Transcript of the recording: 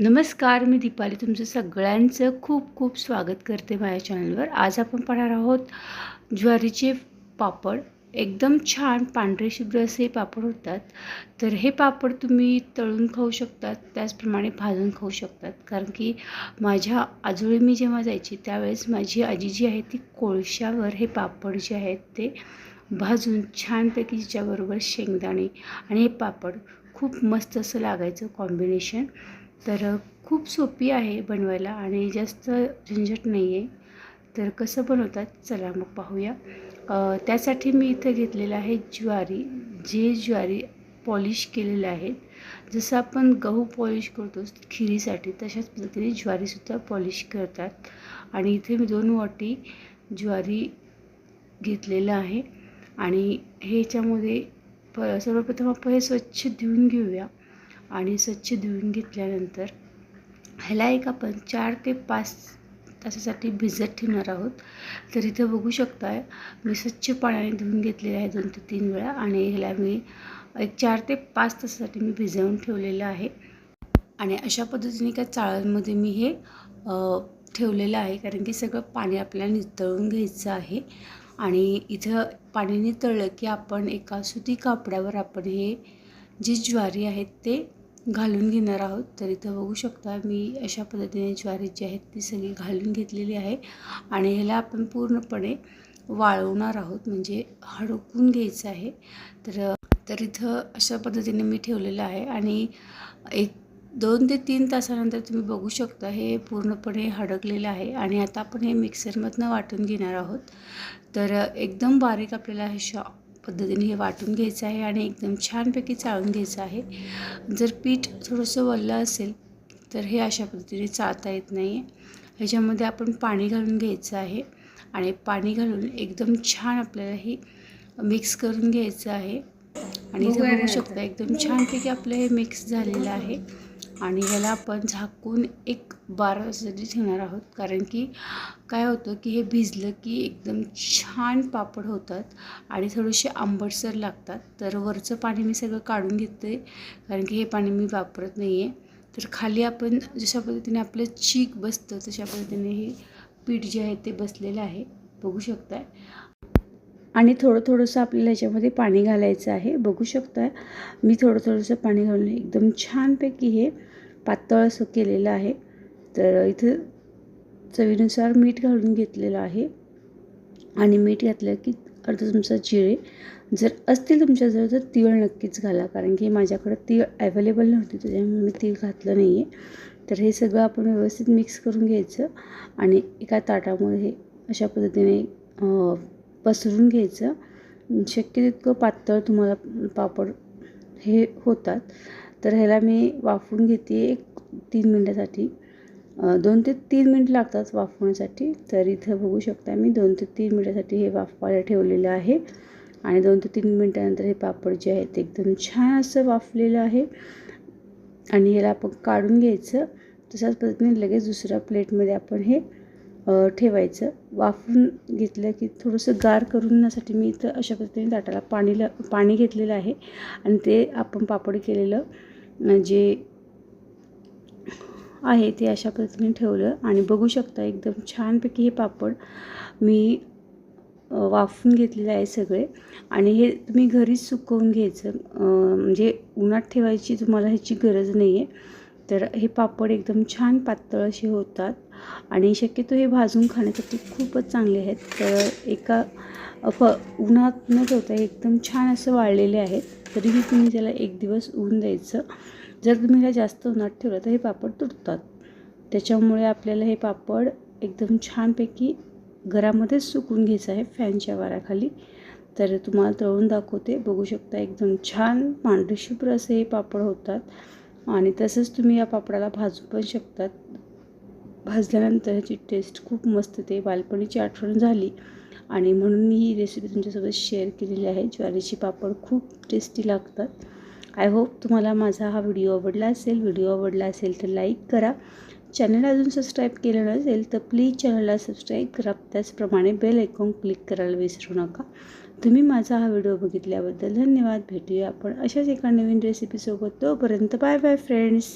नमस्कार मी दीपाली. तुमचं सगळ्यांचं खूप खूप स्वागत करते माझ्या चॅनलवर. आज आपण पाहणार आहोत ज्वारीचे पापड. एकदम छान पांढरे शुभ्र असे पापड होतात. तर हे पापड तुम्ही तळून खाऊ शकतात त्याचप्रमाणे भाजून खाऊ शकतात. कारण की माझ्या आजोळी मी जेव्हा जायची त्यावेळेस माझी आजी जी आहे ती कोळशावर हे पापड जे आहेत ते भाजून छानपैकी तिच्याबरोबर शेंगदाणे आणि हे पापड खूप मस्त असं लागायचं कॉम्बिनेशन तर खूप सोपी आहे बनवायला आणि जास्त झंझट नाही आहे तर कसं बनवतात चला मग पाहूया. त्यासाठी मी इथं घेतलेलं आहे ज्वारी. जे ज्वारी पॉलिश केलेले आहेत जसं आपण गहू पॉलिश करतो खिरीसाठी तशाच पद्धतीने ज्वारीसुद्धा पॉलिश करतात. आणि इथे मी दोन वाटी ज्वारी घेतलेलं आहे. आणि ह्याच्यामध्ये प सर्वप्रथम आपण हे स्वच्छ धुवून घेऊया. आणि स्वच्छ धुवून घेतल्यानंतर ह्याला एक आपण चार ते पाच तासासाठी भिजत ठेवणार आहोत. तर इथं बघू शकता मी स्वच्छ पाण्याने धुवून घेतलेलं आहे दोन ते तीन वेळा आणि ह्याला मी एक चार ते पाच तासासाठी मी भिजवून ठेवलेलं आहे. आणि अशा पद्धतीने काय चाळांमध्ये मी हे ठेवलेलं आहे. कारण की सगळं पाणी आपल्याला नितळून घ्यायचं आहे. आणि इथं पाण्याने तळलं की आपण एका सुती कापड्यावर आपण हे जी ज्वारी आहेत ते घालून घेणार आहोत. तर इथं बघू शकता मी अशा पद्धतीने ज्वारी जी आहेत ती सगळी घालून घेतलेली आहे आणि ह्याला आपण पूर्णपणे वाळवणार आहोत म्हणजे हडकून घ्यायचं आहे. तर तर इथं अशा पद्धतीने मी ठेवलेलं आहे आणि एक दोन ते तीन तासानंतर तुम्ही बघू शकता हे पूर्णपणे हडकलेलं आहे आणि आता आपण हे मिक्सरमधनं वाटून घेणार आहोत. तर एकदम बारीक आपल्याला हे शॉ पद्धतीने हे वाटून घ्यायचं आहे आणि एकदम छानपैकी चाळून घ्यायचं आहे. जर पीठ थोडंसं वल्लं असेल तर हे अशा पद्धतीने चाळता येत नाही आहे ह्याच्यामध्ये आपण पाणी घालून घ्यायचं आहे आणि पाणी घालून एकदम छान आपल्याला हे मिक्स करून घ्यायचं आहे. आणि इथे बघू शकता एकदम छानपैकी आपलं हे मिक्स झालेलं आहे. आणि ह्याला आपण झाकून एक बारा तासासाठी ठेवणार आहोत. कारण की काय होतं की हे भिजलं की एकदम छान पापड होतात आणि थोडेसे आंबटसर लागतात. तर वरचं पाणी मी सगळं काढून घेते. कारण की हे पाणी मी वापरत नाही आहे तर खाली आपण जशा पद्धतीने आपलं चीक बसतं तशा पद्धतीने हे पीठ जे आहे ते बसलेलं आहे. बघू शकताय. आणि थोडं थोडंसं आपल्याला याच्यामध्ये पाणी घालायचं आहे. बघू शकता मी थोडं थोडंसं पाणी घालून एकदम छानपैकी हे पातळ असं केलेलं आहे. तर इथं चवीनुसार मीठ घालून घेतलेलं आहे. आणि मीठ घातलं की अर्धा चमचा जिरे. जर असतील तुमच्याजवळ तर तीळ नक्कीच घाला कारण की माझ्याकडं तीळ ॲव्हेलेबल नव्हती त्याच्यामुळे मी तीळ घातलं नाही आहे तर हे सगळं आपण व्यवस्थित मिक्स करून घ्यायचं. आणि एका ताटामध्ये हे अशा पद्धतीने पसरून घ्यायचं. शक्य तितकं पातळ तुम्हाला पापड हे होतात. तर ह्याला मी वाफवून घेते एक तीन मिनटासाठी. दोन ते तीन मिनिट लागतात वाफवण्यासाठी. तर इथं बघू शकता मी दोन ते तीन मिनटासाठी हे वाफवायला ठेवलेलं आहे. आणि दोन ते तीन मिनटानंतर हे पापड जे आहे ते एकदम छान असं वाफलेलं आहे. आणि ह्याला आपण काढून घ्यायचं. तशाच पद्धतीने लगेच दुसऱ्या प्लेटमध्ये आपण हे ठेवायचं. वाफून घेतलं की थोडंसं गार करूनसाठी मी इथं अशा पद्धतीने ताटाला पाणी ल पाणी घेतलेलं आहे. आणि ते आपण पापड केलेलं जे आहे ते अशा पद्धतीने ठेवलं. आणि बघू शकता एकदम छानपैकी हे पापड मी वाफून घेतलेले आहे सगळे. आणि हे तुम्ही घरीच सुकवून घ्यायचं. म्हणजे उन्हात ठेवायची तुम्हाला ह्याची गरज नाही आहे तर हे पापड एकदम छान पातळ असे होतात आणि शक्यतो हे भाजून खाण्यासाठी खूपच चांगले आहेत. तर एका फ उन्हात न ठेवता एकदम छान असं वाळलेले आहेत. तरीही तुम्ही त्याला एक दिवस ऊन द्यायचं. जर तुम्ही ह्या जास्त उन्हात ठेवलं तर हे पापड तुटतात त्याच्यामुळे आपल्याला हे पापड एकदम छानपैकी घरामध्येच सुकून घ्यायचं आहे फॅनच्या वाऱ्याखाली. तर तुम्हाला तळून दाखवते. बघू शकता एकदम छान पांढरे शुभ्र असे हे पापड होतात. आणि तसंच तुम्ही या पापडाला भाजू पण शकतात. भाजल्यानंतर ह्याची टेस्ट खूप मस्त ते बालपणीची आठवण झाली. आणि म्हणून मी ही रेसिपी तुमच्यासोबत शेअर केलेली आहे. ज्वारीची पापड खूप टेस्टी लागतात. आय होप तुम्हाला माझा हा व्हिडिओ आवडला असेल. व्हिडिओ आवडला असेल तर लाईक करा. चॅनल अजून सबस्क्राईब केलं नसेल तर प्लीज चॅनलला सबस्क्राईब करा. त्याचप्रमाणे बेल ऐकून क्लिक करायला विसरू नका. तुम्ही माझा हा व्हिडिओ बघितल्याबद्दल धन्यवाद. भेटूया आपण अशाच एका नवीन रेसिपीसोबत तोपर्यंत बाय बाय फ्रेंड्स